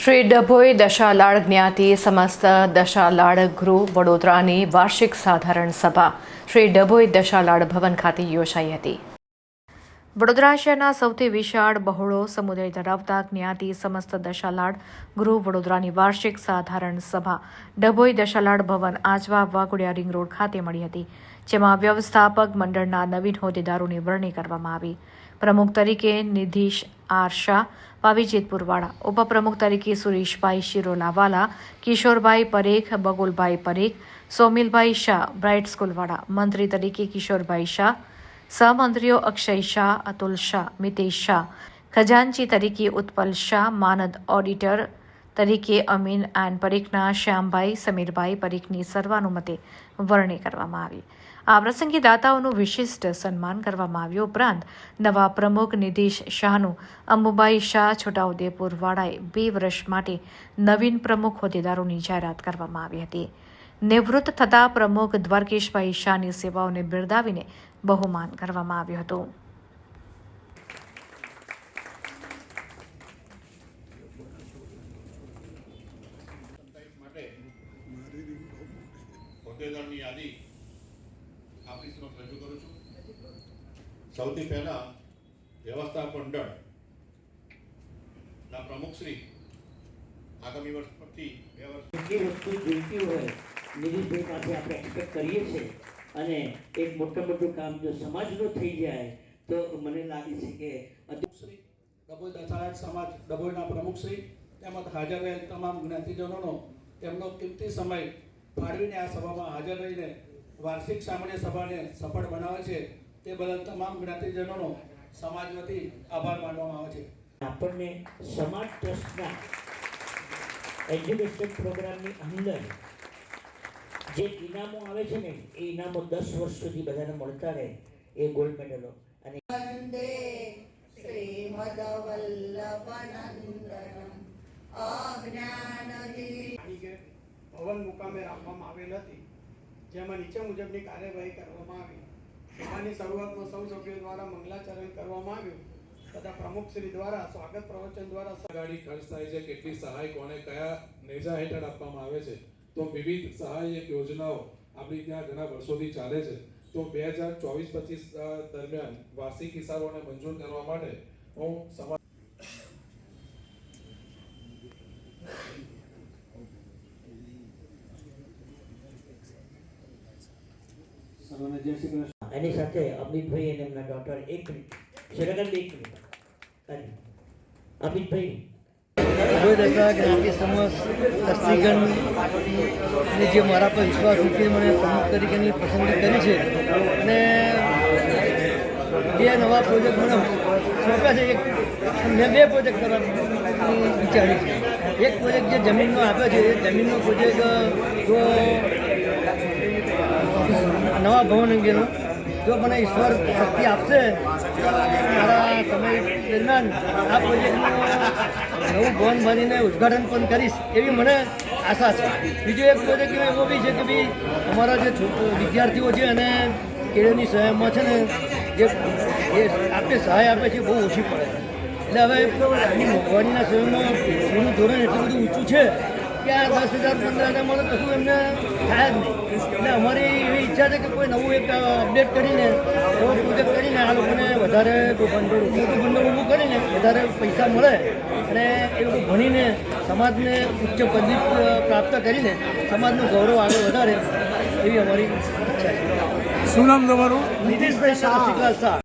શ્રી ડભોઈ દશાલાડ જ્ઞાતિ સમસ્ત દશાલાડ ગૃહ વડોદરાની વાર્ષિક સાધારણ સભા શ્રી ડભોઈ દશાલાડ ભવન ખાતે યોજાઈ હતી. વડોદરા શહેરના સૌથી વિશાળ બહોળો સમુદાય ધરાવતા જ્ઞાતિ સમસ્ત દશાલાડ ગૃહ વડોદરાની વાર્ષિક સાધારણ સભા ડભોઈ દશાલાડ ભવન આજવા વાઘોડિયા રિંગ રોડ ખાતે મળી હતી. જેમાં વ્યવસ્થાપક મંડળના નવીન હોદ્દેદારોની વરણી કરવામાં આવી. પ્રમુખ તરીકે નિધિશ આર શાહ પાવીજેતપુરવાળા ઉપપ્રમુખ તરીકે સુરેશભાઈ શિરોલાવાલા, કિશોરભાઈ પરેખ, બગુલભાઈ પરેખ, સોમિલભાઈ શાહ, બ્રાઇટ સ્કૂલવાળા. મંત્રી તરીકે કિશોરભાઈ શાહ, સહમંત્રીઓ અક્ષય શાહ, અતુલ શાહ, મિતેશ શાહ. ખજાનચી તરીકે ઉત્પલ શાહ, માનદ ઓડિટર તરીકે અમીન એન્ડ પરીખના શ્યામભાઈ, સમીરભાઈ પરીખની સર્વાનુમતે વરણી કરવામાં આવી. આ પ્રસંગે દાતાઓનું વિશિષ્ટ સન્માન કરવામાં આવ્યું. ઉપરાંત નવા પ્રમુખ નિધિશ શાહનું અંબુબાઈ શાહ છોટાઉદેપુર વાળાએ બે વર્ષ માટે નવીન પ્રમુખ હોદ્દેદારોની જાહેરાત કરવામાં આવી હતી. નિવૃત્ત થતા પ્રમુખ દ્વારકેશભાઈ શાહની સેવાઓને બિરદાવીને બહુમાન કરવામાં આવ્યું હતું. હોદ્દેદારની યાદી આપની સમક્ષ રજૂ કરું છું. સૌથી પહેલા વ્યવસ્થાપન પ્રમુખશ્રી આગામી વર્ષ પરથી બે વર્ષ જે વસ્તુ જોઈતી હોય નિધિભાઈ પાસે આપણે એક્સપેક્ટ કરીએ છીએ અને એક મોટા મોટું કામ જો સમાજનું થઈ જાય તો મને લાગે છે કે શ્રી ડભોઈ દશારાજ સમાજ ડભોઈના પ્રમુખશ્રી તેમજ હાજર રહેલ તમામ જ્ઞાતિજનોનો તેમનો કિંમતી સમય ફાળવીને આ સભામાં હાજર રહીને વાર્ષિક સામાન્ય સભાને સફળ બનાવે છે. તે બદલ તમામ જ્ઞાતિજનોનો સમાજ વતી આભાર માનવામાં આવે છે. આપણને સમાજ ટ્રસ્ટના એજ્યુકેશન પ્રોગ્રામની અંદર જે ઇનામો આવે છે ને એ ઇનામો દસ વર્ષ સુધી બધાને મળતા રહે એ ગોલ્ડ મેડલો અને ભવન મુકામે રાખવામાં આવેલ હતી જેમાં નીચે મુજબની કાર્યવાહી કરવામાં આવી. સભાની શરૂઆતમાં સૌ સભ્યો દ્વારા મંગલાચરણ કરવામાં આવ્યું. તથા પ્રમુખશ્રી દ્વારા સ્વાગત પ્રવચન દ્વારા ગાડી ખર્ચ થાય છે, કેટલી સહાય, કોને કયા નેજા હેઠળ આપવામાં આવે છે? તો વિવિધ સહાયક યોજનાઓ આપણી ત્યાં ઘણા વર્ષોથી ચાલે છે. તો બે હજાર ચોવીસ પચીસ દરમિયાન વાર્ષિક હિસાબોને મંજૂર કરવા માટે હું સમાજ એની સાથે અમિતભાઈ અને એમના ડોટર એક મિનિટ. સેકન્ડ એક મિનિટ. અમિતભાઈ. કોઈ જ્ઞાતિ સમાજ ટ્રસ્ટીગણને જે મારા પર વિશ્વાસ મૂકી મને પ્રમુખ તરીકેની પસંદગી કરી છે અને બે નવા પ્રોજેક્ટ મને સોંપ્યા છે. એક મેં બે પ્રોજેક્ટ કરવાનું વિચાર્યું છે. એક પ્રોજેક્ટ જે જમીનનો આપ્યો છે એ જમીનનો પ્રોજેક્ટ જો નવા ભવન અંગેનું. જો મને ઈશ્વર શક્તિ આપશે, મારા સમય દરમિયાન આ પ્રોજેક્ટનું નવું ભવન બનીને ઉદ્ઘાટન પણ કરીશ એવી મને આશા છે. બીજો એક પ્રોજેક્ટ એવો બી છે કે ભાઈ, અમારા જે વિદ્યાર્થીઓ છે અને કેળવણી સહાયમાં છે ને, જે આપે સહાય આપે છે બહુ ઓછી પડે. એટલે હવે મોંઘવારીના સમયમાં એનું ધોરણ એટલું બધું ઊંચું છે કે આ દસ હજાર પંદર હજારમાં તો કશું એમને થાય જ નહીં. એટલે અમારી એવી ઈચ્છા છે કે કોઈ નવું એક અપડેટ કરીને એવો પ્રોજેક્ટ કરીને આ લોકોને વધારે ભંડોળ મોટું ભંડોળ ઊભું કરીને વધારે પૈસા મળે અને એ લોકો ભણીને સમાજને ઉચ્ચ પદવી પ્રાપ્ત કરીને સમાજનું ગૌરવ આગળ વધારે એવી અમારી ઈચ્છા છે. શું નામ તમારું? નીતિશભાઈ શાહ.